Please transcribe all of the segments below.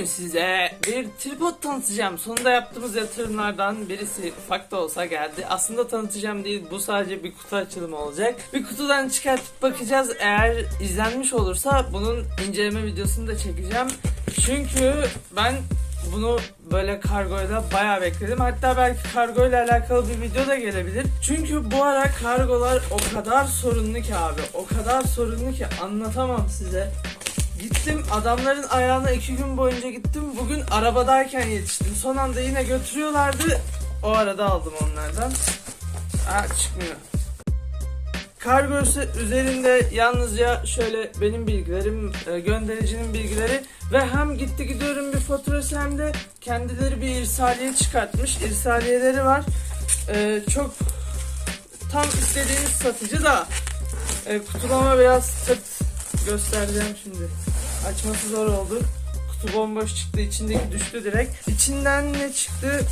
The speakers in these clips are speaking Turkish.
Bugün size bir tripod tanıtacağım. Sonunda yaptığımız yatırımlardan birisi ufak da olsa geldi. Aslında tanıtacağım değil bu sadece bir kutu açılımı olacak. Bir kutudan çıkartıp bakacağız. Eğer izlenmiş olursa bunun inceleme videosunu da çekeceğim. Çünkü ben bunu böyle kargoyla bayağı bekledim. Hatta belki kargoyla alakalı bir video da gelebilir. Çünkü bu ara kargolar o kadar sorunlu ki abi. O kadar sorunlu ki anlatamam size. Gittim adamların ayağına iki gün boyunca gittim. Bugün arabadayken yetiştim. Son anda yine götürüyorlardı. O arada aldım onlardan. Aa çıkmıyor. Kargosu üzerinde yalnızca şöyle benim bilgilerim, e, göndericinin bilgileri ve hem gitti gidiyorum bir faturası hem de kendileri bir irsaliye çıkartmış. İrsaliyeleri var. E, çok tam istediğiniz satıcı da e, kutulama biraz sırt göstereceğim şimdi. Açması zor oldu. Kutu bomboş çıktı. içindeki düştü direkt. İçinden ne çıktı?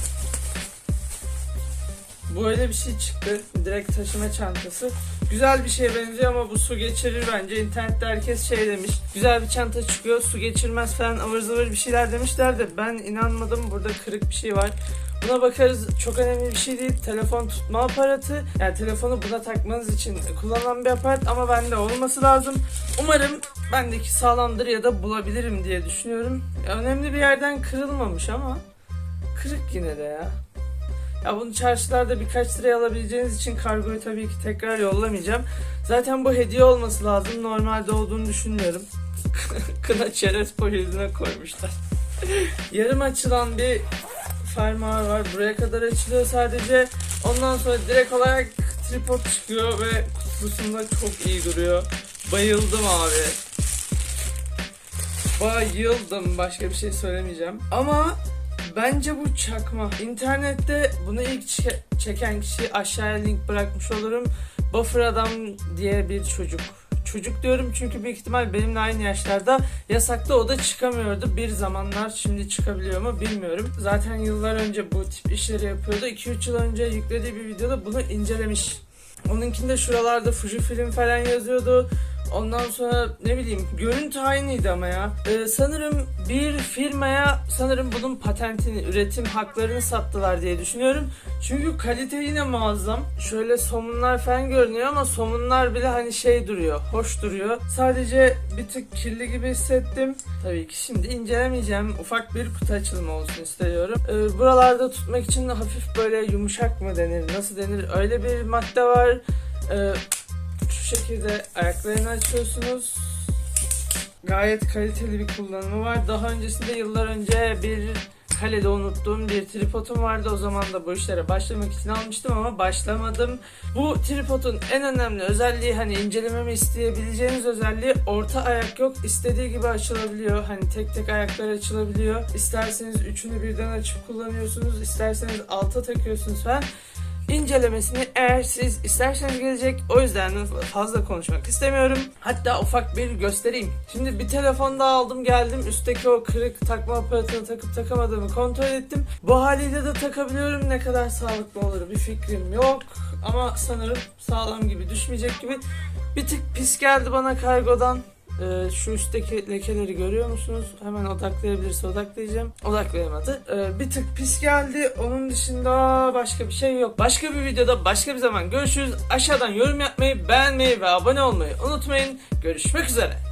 Böyle bir şey çıktı. Direkt taşıma çantası. Güzel bir şeye benziyor ama bu su geçirir bence. İnternette herkes şey demiş. Güzel bir çanta çıkıyor. Su geçirmez falan ıvır zıvır bir şeyler demişler de ben inanmadım. Burada kırık bir şey var. Buna bakarız. Çok önemli bir şey değil. Telefon tutma aparatı. Yani telefonu buna takmanız için kullanılan bir aparat ama bende olması lazım. Umarım bendeki sağlamdır ya da bulabilirim diye düşünüyorum. Önemli bir yerden kırılmamış ama kırık yine de ya. Ya bunu çarşılarda birkaç liraya alabileceğiniz için kargoyu tabii ki tekrar yollamayacağım. Zaten bu hediye olması lazım. Normalde olduğunu düşünmüyorum. Kına çerez poşetine koymuşlar. Yarım açılan bir fermuar var. Buraya kadar açılıyor sadece. Ondan sonra direkt olarak tripod çıkıyor ve kutusunda çok iyi duruyor. Bayıldım abi. Bayıldım. Başka bir şey söylemeyeceğim. Ama bence bu çakma. İnternette bunu ilk çe- çeken kişi aşağıya link bırakmış olurum. Buffer Adam diye bir çocuk. Çocuk diyorum çünkü büyük ihtimal benimle aynı yaşlarda yasakta o da çıkamıyordu. Bir zamanlar şimdi çıkabiliyor mu bilmiyorum. Zaten yıllar önce bu tip işleri yapıyordu. 2-3 yıl önce yüklediği bir videoda bunu incelemiş. Onunkinde şuralarda Fujifilm falan yazıyordu. Ondan sonra ne bileyim görüntü aynıydı ama ya. Ee, sanırım bir firmaya sanırım bunun patentini, üretim haklarını sattılar diye düşünüyorum. Çünkü kalite yine muazzam. Şöyle somunlar falan görünüyor ama somunlar bile hani şey duruyor, hoş duruyor. Sadece bir tık kirli gibi hissettim. Tabii ki şimdi incelemeyeceğim. Ufak bir kutu açılımı olsun istiyorum. Ee, buralarda tutmak için de hafif böyle yumuşak mı denir, nasıl denir öyle bir madde var. Ee, şu şekilde ayaklarını açıyorsunuz. Gayet kaliteli bir kullanımı var. Daha öncesinde yıllar önce bir kalede unuttuğum bir tripodum vardı. O zaman da bu işlere başlamak için almıştım ama başlamadım. Bu tripodun en önemli özelliği hani incelememi isteyebileceğiniz özelliği orta ayak yok. İstediği gibi açılabiliyor. Hani tek tek ayaklar açılabiliyor. İsterseniz üçünü birden açıp kullanıyorsunuz. İsterseniz alta takıyorsunuz falan incelemesini eğer siz isterseniz gelecek. O yüzden fazla konuşmak istemiyorum. Hatta ufak bir göstereyim. Şimdi bir telefon daha aldım geldim. Üstteki o kırık takma aparatını takıp takamadığımı kontrol ettim. Bu haliyle de takabiliyorum. Ne kadar sağlıklı olur bir fikrim yok. Ama sanırım sağlam gibi düşmeyecek gibi. Bir tık pis geldi bana kargodan. Ee, şu üstteki lekeleri görüyor musunuz? Hemen odaklayabilirse odaklayacağım. Odaklayamadı. Ee, bir tık pis geldi. Onun dışında başka bir şey yok. Başka bir videoda başka bir zaman görüşürüz. Aşağıdan yorum yapmayı, beğenmeyi ve abone olmayı unutmayın. Görüşmek üzere.